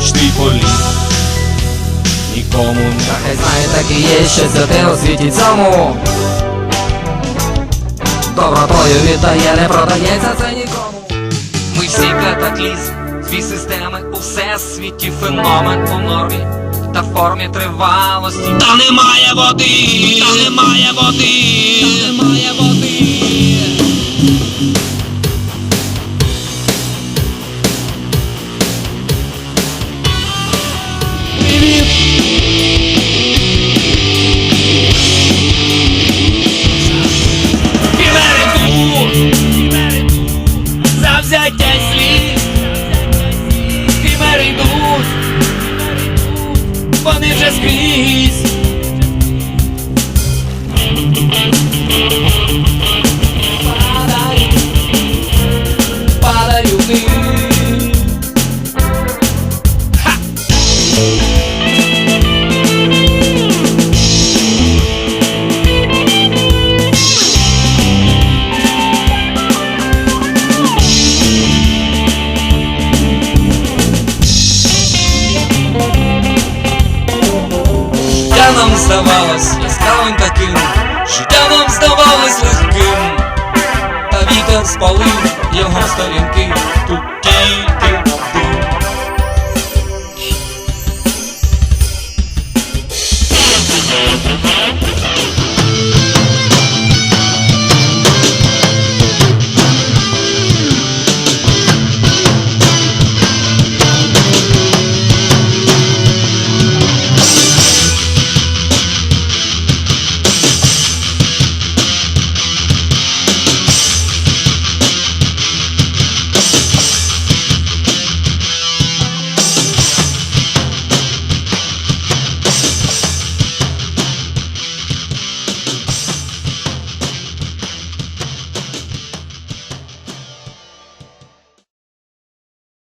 твій політ Нікому не Хай знає, так і є щось за те у світі цьому. Добротою віддає, не продається це нікому. Ми всі катаклізм, дві системи у всесвіті, феномен у нормі та формі тривалості. Та немає води, та немає води, та немає Завзяття слід Химери йдуть Вони вже скрізь Падають Падають вниз. Ха! Здавалось яскравим таким, життя нам здавалось легким, та вітер спалив його сторінки. Тут